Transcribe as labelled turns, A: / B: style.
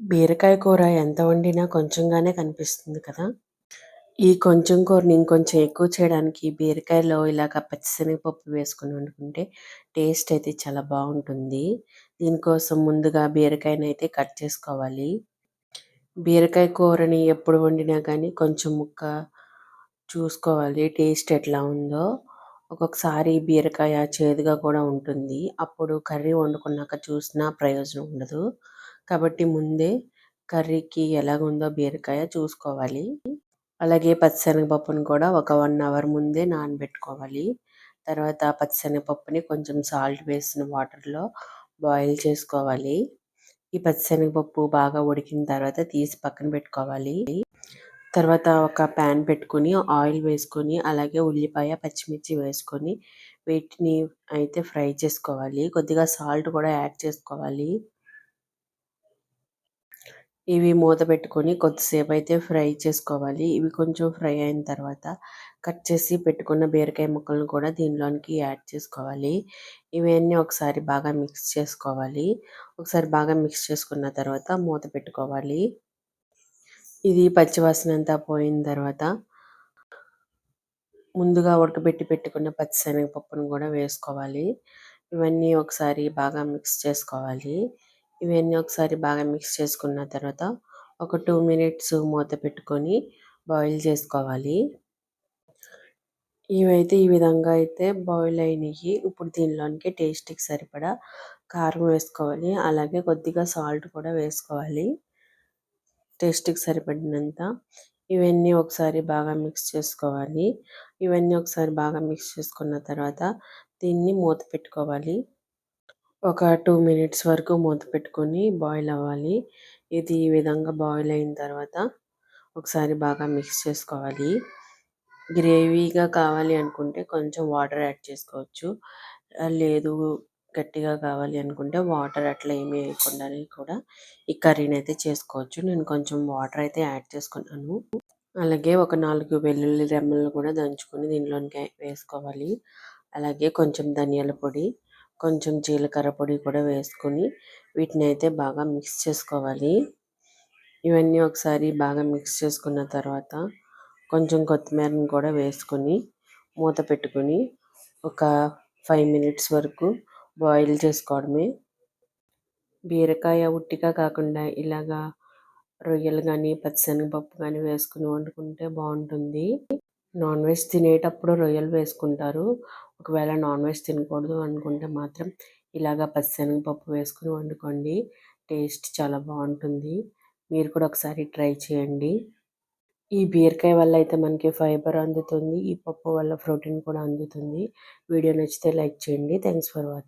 A: బీరకాయ కూర ఎంత వండినా కొంచెంగానే కనిపిస్తుంది కదా! ఈ కొంచెం కూరని ఇంకొంచెం ఎక్కువ చేయడానికి బీరకాయలో ఇలాగ పచ్చిశనగపప్పు వేసుకొని వండుకుంటే టేస్ట్ అయితే చాలా బాగుంటుంది. దీనికోసం ముందుగా బీరకాయనైతే కట్ చేసుకోవాలి. బీరకాయ కూరని ఎప్పుడు వండినా కానీ కొంచెం ముక్క చూసుకోవాలి టేస్ట్ ఎట్లా ఉందో. ఒక్కొక్కసారి బీరకాయ చేదుగా కూడా ఉంటుంది. అప్పుడు కర్రీ వండుకున్నాక చూసినా ప్రయోజనం ఉండదు. కాబట్టి ముందే కర్రీకి ఎలాగుందో బీరకాయ చూసుకోవాలి. అలాగే పచ్చిశనగపప్పును కూడా ఒక వన్ అవర్ ముందే నానబెట్టుకోవాలి. తర్వాత పచ్చిశనగపప్పుని కొంచెం సాల్ట్ వేసిన వాటర్లో బాయిల్ చేసుకోవాలి. ఈ పచ్చిశనగపప్పు బాగా ఉడికిన తర్వాత తీసి పక్కన పెట్టుకోవాలి. తర్వాత ఒక ప్యాన్ పెట్టుకుని ఆయిల్ వేసుకొని అలాగే ఉల్లిపాయ పచ్చిమిర్చి వేసుకొని వీటిని అయితే ఫ్రై చేసుకోవాలి. కొద్దిగా సాల్ట్ కూడా యాడ్ చేసుకోవాలి. ఇవి మూత పెట్టుకొని కొద్దిసేపు అయితే ఫ్రై చేసుకోవాలి. ఇవి కొంచెం ఫ్రై అయిన తర్వాత కట్ చేసి పెట్టుకున్న బీరకాయ ముక్కలను కూడా దీనిలోనికి యాడ్ చేసుకోవాలి. ఇవన్నీ ఒకసారి బాగా మిక్స్ చేసుకోవాలి. ఒకసారి బాగా మిక్స్ చేసుకున్న తర్వాత మూత పెట్టుకోవాలి. ఇది పచ్చివాసన అంతా పోయిన తర్వాత ముందుగా ఉడకబెట్టి పెట్టుకున్న పచ్చిశనగపప్పును కూడా వేసుకోవాలి. ఇవన్నీ ఒకసారి బాగా మిక్స్ చేసుకోవాలి. ఇవన్నీ ఒకసారి బాగా మిక్స్ చేసుకున్న తర్వాత ఒక టూ మినిట్స్ మూత పెట్టుకొని బాయిల్ చేసుకోవాలి. ఇవైతే ఈ విధంగా అయితే బాయిల్ అయినాయి. ఇప్పుడు దీనిలోనికి టేస్ట్కి సరిపడా కారం వేసుకోవాలి. అలాగే కొద్దిగా సాల్ట్ కూడా వేసుకోవాలి. టేస్ట్కి సరిపడినంత ఇవన్నీ ఒకసారి బాగా మిక్స్ చేసుకోవాలి. ఇవన్నీ ఒకసారి బాగా మిక్స్ చేసుకున్న తర్వాత దీన్ని మూత పెట్టుకోవాలి. ఒక టూ మినిట్స్ వరకు మూత పెట్టుకొని బాయిల్ అవ్వాలి. ఇది ఈ విధంగా బాయిల్ అయిన తర్వాత ఒకసారి బాగా మిక్స్ చేసుకోవాలి. గ్రేవీగా కావాలి అనుకుంటే కొంచెం వాటర్ యాడ్ చేసుకోవచ్చు. లేదు గట్టిగా కావాలి అనుకుంటే వాటర్ అట్లా ఏమీ వేయకుండా కూడా ఈ కర్రీని అయితే చేసుకోవచ్చు. నేను కొంచెం వాటర్ అయితే యాడ్ చేసుకున్నాను. అలాగే ఒక నాలుగు వెల్లుల్లి రెమ్మలు కూడా దంచుకొని దీనిలోనికి వేసుకోవాలి. అలాగే కొంచెం ధనియాల పొడి కొంచెం జీలకర్ర పొడి కూడా వేసుకొని వీటిని అయితే బాగా మిక్స్ చేసుకోవాలి. ఇవన్నీ ఒకసారి బాగా మిక్స్ చేసుకున్న తర్వాత కొంచెం కొత్తిమీరని కూడా వేసుకొని మూత పెట్టుకొని ఒక ఫైవ్ మినిట్స్ వరకు బాయిల్ చేసుకోవడమే. బీరకాయ ఉట్టిగా కాకుండా ఇలాగా రొయ్యలు కానీ పచ్చిశనగపప్పు కానీ వేసుకుని వండుకుంటే బాగుంటుంది. నాన్ వెజ్ తినేటప్పుడు రొయ్యలు వేసుకుంటారు. ఒకవేళ నాన్ వెజ్ తినకూడదు అనుకుంటే మాత్రం ఇలాగ పచ్చిశనగపప్పు వేసుకుని వండుకోండి. టేస్ట్ చాలా బాగుంటుంది. మీరు కూడా ఒకసారి ట్రై చేయండి. ఈ బీరకాయ వల్ల అయితే మనకి ఫైబర్ అందుతుంది. ఈ పప్పు వల్ల ప్రోటీన్ కూడా అందుతుంది. వీడియో నచ్చితే లైక్ చేయండి. Thanks for watching